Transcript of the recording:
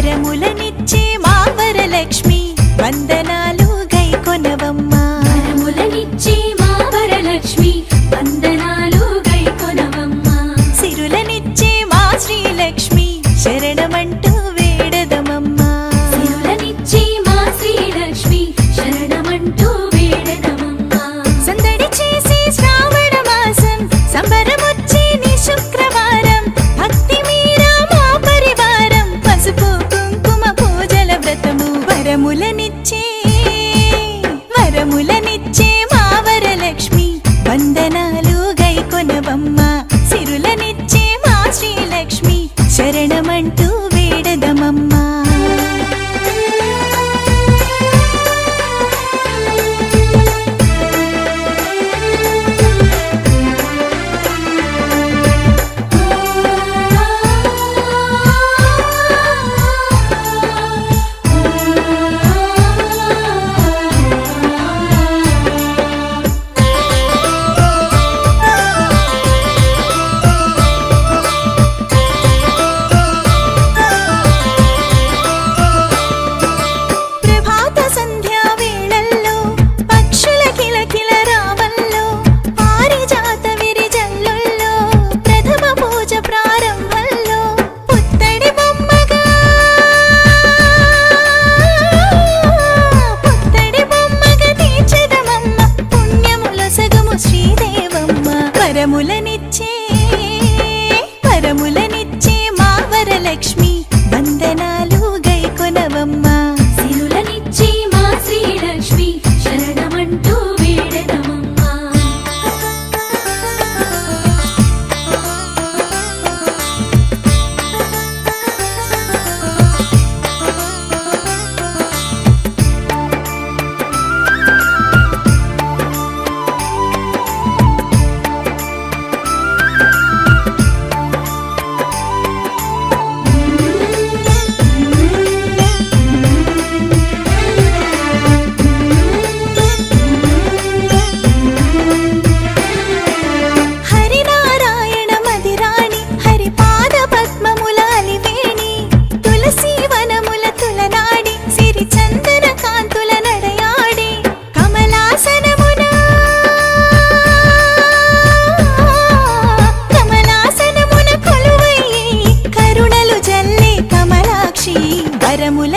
వరములనిచ్చే వరములనిచ్చే వరములనిచ్చే మా వరలక్ష్మి వందనాలు గైకొనవమ్మ. కమలాసనమున